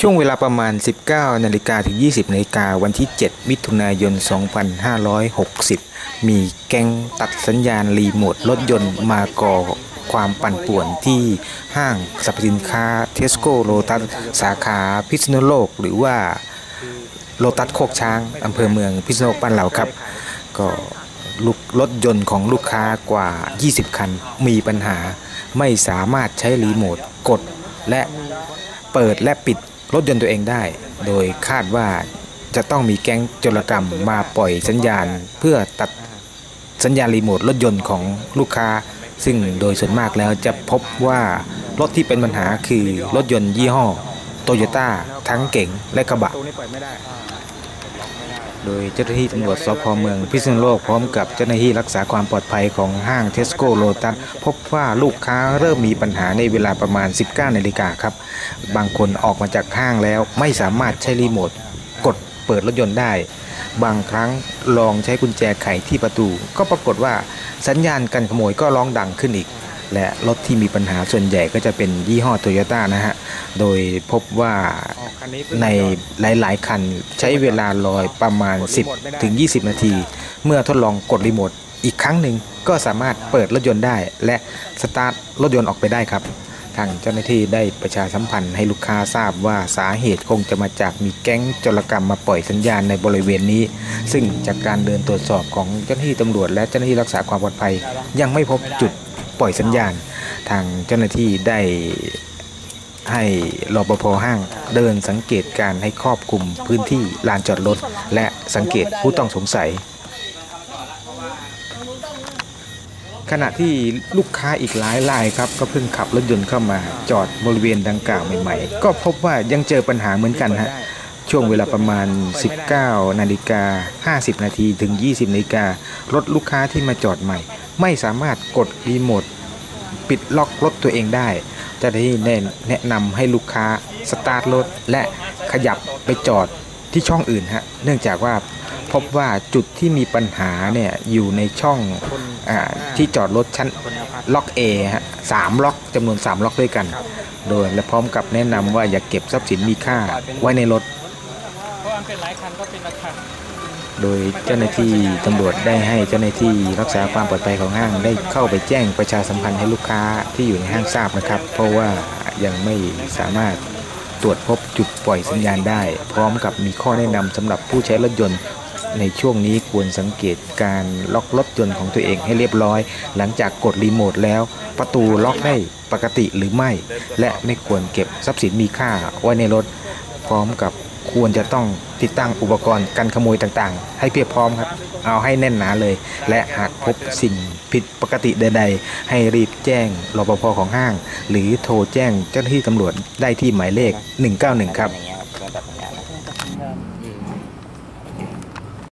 ช่วงเวลาประมาณ 19นาฬิกาถึง 20นาฬิกาวันที่ 7 มิถุนายน 2560 มีแก๊งตัดสัญญาณรีโมทรถยนต์มาก่อความปั่นป่วนที่ห้างสรรพสินค้าเทสโก้โลตัสสาขาพิษณุโลก หรือว่าโลตัสโคกช้างอำเภอเมืองพิษณุโลกบ้านเราครับ ก็ลูกรถยนต์ของลูกค้ากว่า 20 คันมีปัญหาไม่สามารถใช้รีโมทกดและเปิดและปิด รถยนต์ตัวเองได้ โดยคาดว่าจะต้องมีแก๊งโจรกรรมมาปล่อยสัญญาณ เพื่อตัดสัญญาณรีโมทรถยนต์ของลูกค้า ซึ่งโดยส่วนมากแล้วจะพบว่ารถที่เป็นปัญหาคือรถยนต์ยี่ห้อโตโยต้าทั้งเก๋งและกระบะ โดยเจ้าหน้าที่ตำรวจสพเมืองพิษณุโลกพร้อมกับเจ้าหน้าที่รักษาความปลอดภัยของห้างเทสโก้โลตัสพบว่าลูกค้าเริ่มมีปัญหาในเวลาประมาณ 19นาฬิกาครับ บางคนออกมาจากห้างแล้วไม่สามารถใช้รีโมทกดเปิดรถยนต์ได้ บางครั้งลองใช้กุญแจไขที่ประตู ก็ปรากฏว่าสัญญาณการขโมยก็ร้องดังขึ้นอีก และรถที่มีปัญหาส่วนใหญ่ก็จะเป็นยี่ห้อโตโยต้านะฮะ โดยพบว่าในหลาย ๆ คันใช้เวลาลอยประมาณ 10 ถึง 20 นาที เมื่อทดลองกดรีโมทอีกครั้งหนึ่งก็สามารถเปิดรถยนต์ได้ และสตาร์ทรถยนต์ออกไปได้ครับ ทางเจ้าหน้าที่ได้ประชาสัมพันธ์ให้ลูกค้าทราบว่าสาเหตุคงจะมาจากมีแก๊งจรกรรมมาปล่อยสัญญาณในบริเวณนี้ ซึ่งจากการเดินตรวจสอบของเจ้าหน้าที่ตำรวจ และเจ้าหน้าที่รักษาความปลอดภัย ยังไม่พบจุดปล่อยสัญญาณ ทางเจ้าหน้าที่ได้ให้รปภห้างเดินสังเกตการให้ครอบคลุมพื้นที่ลานจอดรถและสังเกตผู้ต้องสงสัย ขณะที่ลูกค้าอีกหลายรายครับ ก็เพิ่งขับรถยนต์เข้ามาจอดบริเวณดังกล่าวใหม่ๆ ก็พบว่ายังเจอปัญหาเหมือนกันฮะช่วงเวลาประมาณ 19 นาฬิกา 50 นาทีถึง 20 นาฬิการถลูกค้าที่มาจอดใหม่ ไม่สามารถกดรีโมทปิดล็อกรถตัวเองได้เจ้าหน้าที่แนะแนะนำให้ลูกค้าสตาร์ทรถและขยับไปจอดที่ช่องอื่นฮะเนื่องจากว่า พบว่าจุดที่มีปัญหาเนี่ยอยู่ในช่องอที่จอดรถชั้นล็อก A ฮะสามล็อกจำนวน3ล็อกด้วยกัน โดยและพร้อมกับแนะนำว่าอย่าเก็บทรัพย์สินมีค่าไว้ในรถเพราะมันเป็นหลายคันก็เป็นราคาโดยเจ้าหน้าที่ตำรวจได้ให้เจ้าหน้าที่รักษาความปลอดภัยของห้างได้เข้าไปแจ้งประชาสัมพันธ์ให้ลูกค้าที่อยู่ในห้างทราบนะครับ เพราะว่ายังไม่สามารถตรวจพบจุดปล่อยสัญญาณได้ พร้อมกับมีข้อแนะนำสำหรับผู้ใช้รถยนต์ ในช่วงนี้ควรสังเกตการล็อกรถยนต์ของตัวเองให้เรียบร้อย หลังจากกดรีโมทแล้ว ประตูล็อกได้ปกติหรือไม่ และไม่ควรเก็บทรัพย์สินมีค่าไว้ในรถ พร้อมกับควรจะต้องติดตั้งอุปกรณ์กันขโมยต่างๆ ให้เพียบพร้อมครับ เอาให้แน่นหนาเลย และหากพบสิ่งผิดปกติใดๆ ให้รีบแจ้งรปภของห้าง หรือโทรแจ้งเจ้าหน้าที่ตำรวจได้ที่หมายเลข 191 ครับอย่างเงี้ยครับ